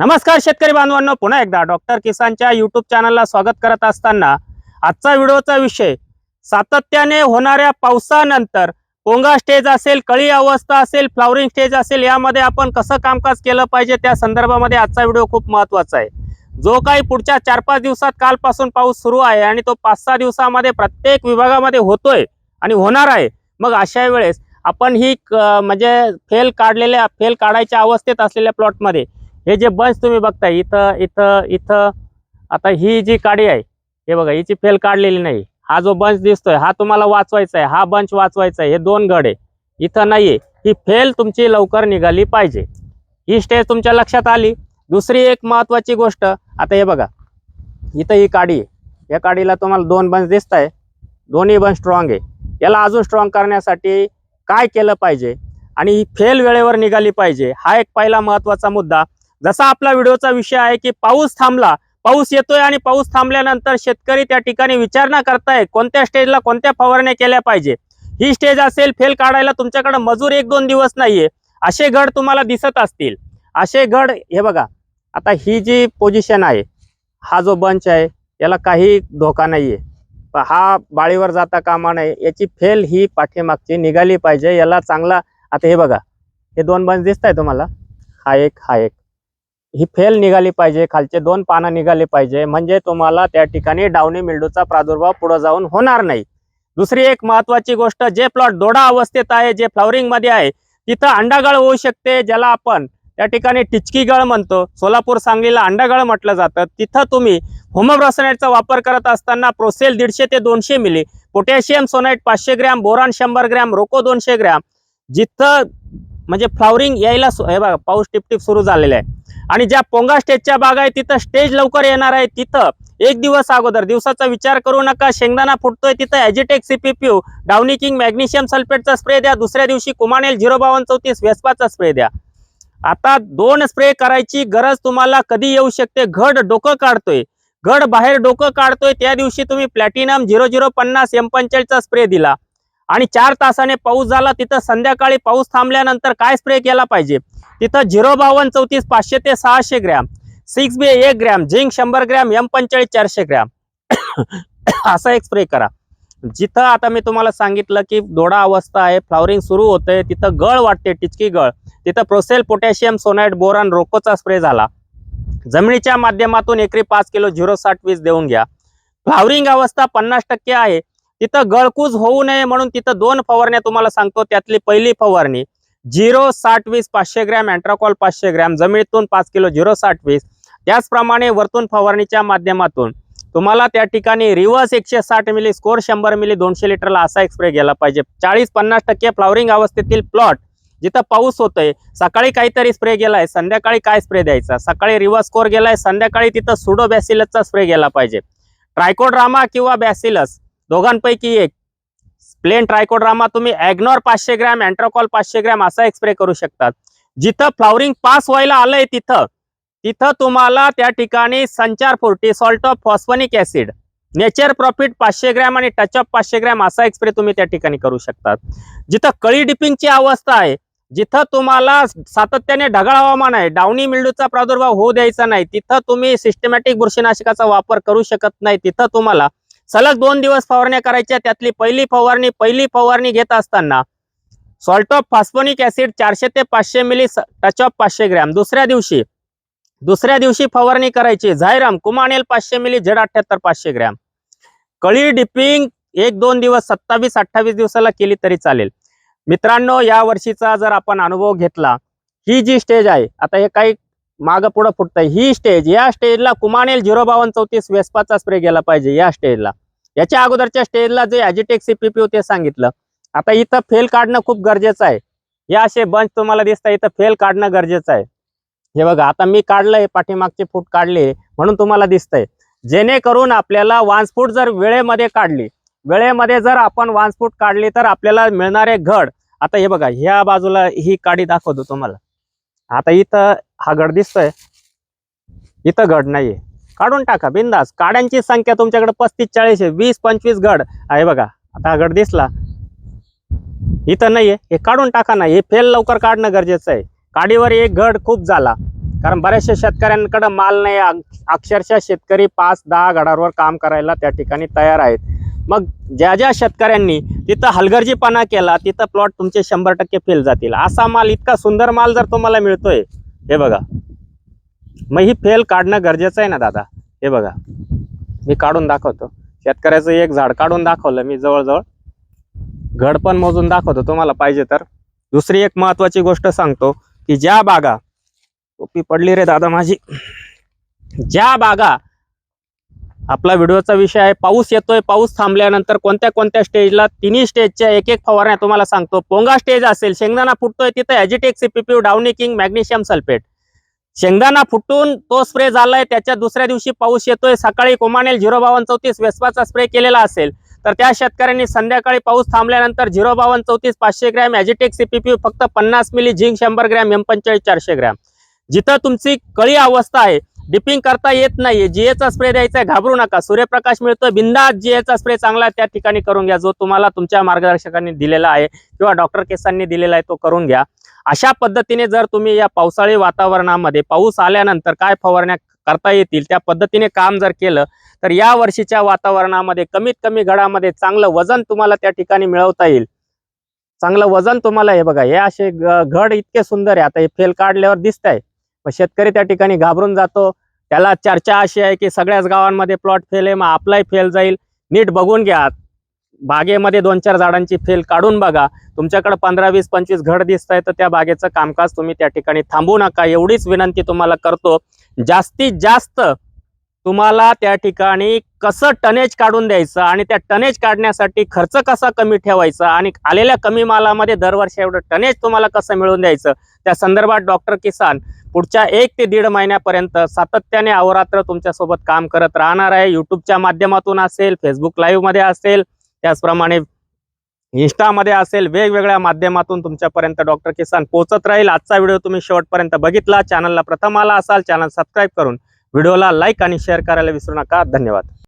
नमस्कार शेतकरी बांधवांनो पुन्हा एकदा डॉक्टर किसानच्या युट्यूब चॅनलला स्वागत करत असताना आजचा व्हिडिओचा विषय सातत्याने होणाऱ्या पावसानंतर पोंगा स्टेज असेल कळी अवस्था असेल फ्लॉवरिंग स्टेज असेल यामध्ये आपण कसं कामकाज केलं पाहिजे त्या संदर्भामध्ये आजचा व्हिडिओ खूप महत्त्वाचा आहे. जो काही पुढच्या चार पाच दिवसात कालपासून पाऊस सुरू आहे आणि तो पाच सहा दिवसामध्ये प्रत्येक विभागामध्ये होतोय आणि होणार आहे मग अशा वेळेस आपण ही म्हणजे फेल काढलेल्या फेल काढायच्या अवस्थेत असलेल्या प्लॉटमध्ये हे जे बंच तुम्ही बघताय इथं इथं इथं आता ही जी काडी आहे हे बघा हिची फेल काढलेली नाही. हा जो बंच दिसतोय हा तुम्हाला वाचवायचा आहे हा बंच वाचवायचा आहे हे दोन गड आहे. इथं नाहीये. ही फेल तुमची लवकर निघाली पाहिजे. ही स्टेज तुमच्या लक्षात आली. दुसरी एक महत्वाची गोष्ट आता हे बघा इथं ही काडी आहे. या काडीला तुम्हाला दोन बंच दिसत आहे दोन्ही बंच स्ट्रॉंग आहे. याला अजून स्ट्रॉंग करण्यासाठी काय केलं पाहिजे? आणि ही फेल वेळेवर निघाली पाहिजे. हा एक पहिला महत्त्वाचा मुद्दा. जसा आपला व्हिडिओचा विषय आहे की पाऊस थांबला पाऊस येतोय आणि पाऊस थांबल्यानंतर शेतकरी त्या ठिकाणी विचारणा करताय कोणत्या स्टेजला कोणत्या फवारण्या केल्या पाहिजे? ही स्टेज असेल फेल काढायला तुमच्याकडे मजूर एक दोन दिवस नाहीये. असे गड तुम्हाला दिसत असतील. असे गड हे बघा आता ही जी पोझिशन आहे हा जो बंच आहे याला काही धोका नाहीये. हा बाळीवर जाता कामा नये याची फेल ही पाठीमागची निघाली पाहिजे याला चांगला आता हे बघा हे दोन बंच दिसत आहे तुम्हाला? हा एक हा एक. ही फेल निघाली पाहिजे खालचे दोन पानं निघाली पाहिजे म्हणजे तुम्हाला त्या ठिकाणी डावणी मिल्डूचा प्रादुर्भाव पुढे जाऊन होणार नाही. दुसरी एक महत्वाची गोष्ट जे प्लॉट दोडा अवस्थेत आहे जे फ्लॉवरिंगमध्ये आहे तिथं अंडागळ होऊ शकते ज्याला आपण त्या ठिकाणी टिचकी गळ म्हणतो. सोलापूर सांगलीला अंडागळ म्हटलं जातं. तिथं तुम्ही होमोब्रॉसनाईटचा वापर करत असताना प्रोसेल दीडशे ते दोनशे मिली पोटॅशियम सोनाईट पाचशे ग्रॅम बोरॉन शंभर ग्रॅम रोको दोनशे ग्रॅम जिथं म्हणजे फ्लॉवरिंग यायला हे बघा पाऊस टिपटिप सुरू झालेला आहे. आणि ज्या पोंगा स्टेजच्या बागा आहे तिथं स्टेज लवकर येणार आहे. तिथं एक दिवस अगोदर दिवसाचा विचार करू नका शेंगदाणा फुटतोय तिथं ॲजिटेक सीपीपीयू डाउनी किंग मॅग्नेशियम सल्फेटचा स्प्रे द्या. दुसऱ्या दिवशी कुमानेल झिरो बावन्न चौतीस वेस्पाचा स्प्रे द्या. आता दोन स्प्रे करायची गरज तुम्हाला कधी येऊ शकते? घड डोकं काढतोय. घड बाहेर डोकं काढतोय. त्या दिवशी तुम्ही प्लॅटिनम झिरो झिरो पन्नास एम स्प्रे दिला. आणि चार तासाने पाऊस झाला तिथं संध्याकाळी पाऊस थांबल्यानंतर काय स्प्रे केला पाहिजे? तिथं झिरो बावन्न चौतीस पाचशे ते सहाशे ग्रॅम सिक्स बी एक ग्रॅम झिंक शंभर ग्रॅम एम पंचेचाळीस चारशे ग्रॅम. असा एक स्प्रे करा. जिथं आता मी तुम्हाला सांगितलं की दोडा अवस्था आहे फ्लॉवरिंग सुरू होतंय तिथं गळ वाटते टिचकी गळ. तिथं प्रोसेल पोटॅशियम सोनाईट बोरान रोकोचा स्प्रे झाला. जमिनीच्या माध्यमातून एकरी पाच किलो झिरो साठ वीस देऊन घ्या. फ्लॉवरिंग अवस्था पन्नास टक्के आहे. तिथं गळकूज होऊ नये म्हणून तिथं दोन फवारण्या तुम्हाला सांगतो. त्यातली पहिली फवारणी झिरो साठ वीस पाचशे ग्रॅम अँट्राकॉल पाचशे ग्रॅम जमिनीतून पाच किलो झिरो साठ वीस. त्याचप्रमाणे वरतून फवारणीच्या माध्यमातून तुम्हाला त्या ठिकाणी रिव्हर्स एकशे साठ मिली स्कोर शंभर मिली दोनशे लिटरला असा एक स्प्रे गेला पाहिजे. चाळीस पन्नास टक्के फ्लॉवरिंग अवस्थेतील प्लॉट जिथं पाऊस होतोय सकाळी काहीतरी स्प्रे गेलाय संध्याकाळी काय स्प्रे द्यायचा? सकाळी रिव्हर्स स्कोर गेलाय संध्याकाळी तिथं सुडो बॅसिलसचा स्प्रे गेला पाहिजे. ट्रायकोड्रामा किंवा बॅसिलस दोघांपैकी एक. प्लेन ट्रायकोड्रामा तुम्ही ॲग्नॉर पाचशे ग्रॅम अँट्राकॉल पाचशे ग्रॅम असा एक्सप्रे करू शकतात. जिथं फ्लॉवरिंग पास व्हायला आलंय तिथं तिथं तुम्हाला त्या ठिकाणी संचार forty salt of phosphonic acid nature profit पाचशे ग्रॅम आणि टच ऑफ पाचशे ग्रॅम असा एक्सप्रे तुम्ही त्या ठिकाणी करू शकतात. जिथं कळी डिपिंगची अवस्था आहे जिथं तुम्हाला सातत्याने ढगाळ हवामान आहे डावणी मिल्डूचा प्रादुर्भाव होऊ द्यायचा नाही तिथं तुम्ही सिस्टमॅटिक बुरशीनाशकाचा वापर करू शकत नाही तिथं तुम्हाला सलग दोन दिवस फवारण्या करायच्या. त्यातली पहिली फवारणी पहिली फवारणी घेत असताना सॉल्ट ऑफ फॉस्फोनिक ऍसिड चारशे ते पाचशे मिली टच ऑफ पाचशे ग्रॅम. दुसऱ्या दिवशी दुसऱ्या दिवशी फवारणी करायची. झायरम कुमानेल पाचशे मिली झेड अठ्याहत्तर पाचशे ग्रॅम. कळी डिपिंग एक दोन दिवस सत्तावीस अठ्ठावीस दिवसाला केली तरी चालेल. मित्रांनो या वर्षीचा जर आपण अनुभव घेतला ही जी स्टेज आहे आता हे काही मागं पुढं फुटतंय. ही स्टेज या स्टेजला कुमानेल झिरो बावन्न चौतीस वेस्पाचा स्प्रे गेला पाहिजे या स्टेजला याच्या अगोदरच्या स्टेजला जे ॲजिटेक सीपीपी ते सांगितलं. आता इथं फेल काढणं खूप गरजेचं आहे. हे असे बंच तुम्हाला दिसतं इथं फेल काढणं गरजेचं आहे. हे बघा आता मी काढलंय पाठीमागचे फूट काढले म्हणून तुम्हाला दिसतंय. जेणेकरून आपल्याला वांसफूट जर वेळेमध्ये काढली वेळेमध्ये जर आपण वांसफूट काढली तर आपल्याला मिळणारे घड. आता हे बघा ह्या बाजूला ही काडी दाखवतो तुम्हाला. आता इथं हा गड दिसतोय. इथं गड नाहीये. काढून टाका बिंदास. काड्यांची संख्या तुमच्याकडे पस्तीस चाळीस आहे. वीस पंचवीस गड. आहे बघा आता हा गड दिसला. इथं नाहीये. हे काढून टाका ना. हे फेल लवकर काढणं गरजेचं आहे. काडीवर एक गड खूप झाला. कारण बऱ्याचशा शेतकऱ्यांकडं माल नाही. अक्षरशः शेतकरी पाच दहा गडावर काम करायला त्या ठिकाणी तयार आहेत. मग ज्या ज्या शेतकऱ्यांनी तिथं हलगर्जीपणा केला तिथं प्लॉट तुमचे शंभर टक्के फेल जातील. असा माल इतका सुंदर माल जर तुम्हाला मिळतोय हे बघा. मग ही फेल काढणं गरजेचं आहे ना दादा? हे बघा. मी काढून दाखवतो. शेतकऱ्याचं एक झाड काढून दाखवलं मी जवळजवळ. घड पण मोजून दाखवतो तुम्हाला पाहिजे तर. दुसरी एक महत्वाची गोष्ट सांगतो की ज्या बागा टोपी पडली रे दादा माझी. ज्या बागा आपला व्हिडिओचा विषय आहे पाऊस येतोय पाऊस थांबल्यानंतर कोणत्या कोणत्या स्टेजला तिन्ही स्टेजच्या एक एक फवारण्या तुम्हाला सांगतो. पोंगा स्टेज असेल शेंगदाणा फुटतोय तिथं ॲजिटेक सीपीपी डाउनी किंग मॅग्नेशियम सल्फेट शेंगदाणा फुटून तो स्प्रे झालाय त्याच्या दुसऱ्या दिवशी पाऊस येतोय. सकाळी कोमानेल झिरो बावन चौतीस वेस्पाचा स्प्रे केलेला असेल. तर त्या शेतकऱ्यांनी संध्याकाळी पाऊस थांबल्यानंतर झिरो बावन चौतीस पाचशे ग्रॅम ॲजिटेक सीपीपी फक्त पन्नास मिली झिंक शंभर ग्रॅम एम पंचेचाळीस चारशे ग्रॅम. जिथं तुमची कळी अवस्था आहे डिपिंग करता येत नाहीये जीएचा स्प्रे द्यायचा आहे घाबरू नका. सूर्यप्रकाश मिळतोय बिंदास जीएचा स्प्रे चांगला आहे, त्या ठिकाणी करून घ्या. जो तुम्हाला तुमच्या मार्गदर्शकांनी दिलेला आहे किंवा डॉक्टर केसांनी दिलेला आहे तो करून घ्या. अशा पद्धतीने जर तुम्ही या पावसाळी वातावरणामध्ये पाऊस आल्यानंतर काय फवारण्या करता येतील त्या पद्धतीने काम जर केलं तर या वर्षीच्या वातावरणामध्ये कमीत कमी घडामध्ये चांगलं वजन तुम्हाला त्या ठिकाणी मिळवता येईल. चांगलं वजन तुम्हाला हे बघा हे असे घड इतके सुंदर आहे. आता हे फेल काढल्यावर दिसत आहे मग शेतकरी त्या ठिकाणी घाबरून जातो. त्याला चर्चा अशी आहे की सगळ्याच गावांमध्ये प्लॉट फेल आहे मग आपलाही फेल जाईल. नीट बघून घ्या. बागेमध्ये दोन चार झाडांची फेल काढून बघा. तुमच्याकडे पंधरा वीस पंचवीस घड दिसत आहे तर त्या बागेचं कामकाज तुम्ही त्या ठिकाणी थांबू नका. एवढीच विनंती तुम्हाला करतो. जास्तीत जास्त तुम्हाला त्या ठिकाणी कसं टनेज काढून द्यायचं आणि त्या टनेज काढण्यासाठी खर्च कसा कमी ठेवायचा आणि आलेल्या कमी मालामध्ये दरवर्षी एवढं टनेज तुम्हाला कसं मिळवून द्यायचं? त्या संदर्भात डॉक्टर किसान पुढच्या एक ते दीड महिन्यापर्यंत सातत्याने अहोरात्र तुमच्यासोबत काम करत राहणार आहे. यूट्यूबच्या माध्यमातून असेल फेसबुक लाईव्हमध्ये असेल त्याचप्रमाणे इन्स्टामध्ये असेल वेगवेगळ्या माध्यमातून तुमच्यापर्यंत डॉक्टर किसान पोहोचत राहील. आजचा व्हिडिओ तुम्ही शेवटपर्यंत बघितला. चॅनलला प्रथम आला असाल चॅनल सबस्क्राईब करून व्हिडिओला लाईक आणि शेअर करायला विसरू नका. धन्यवाद.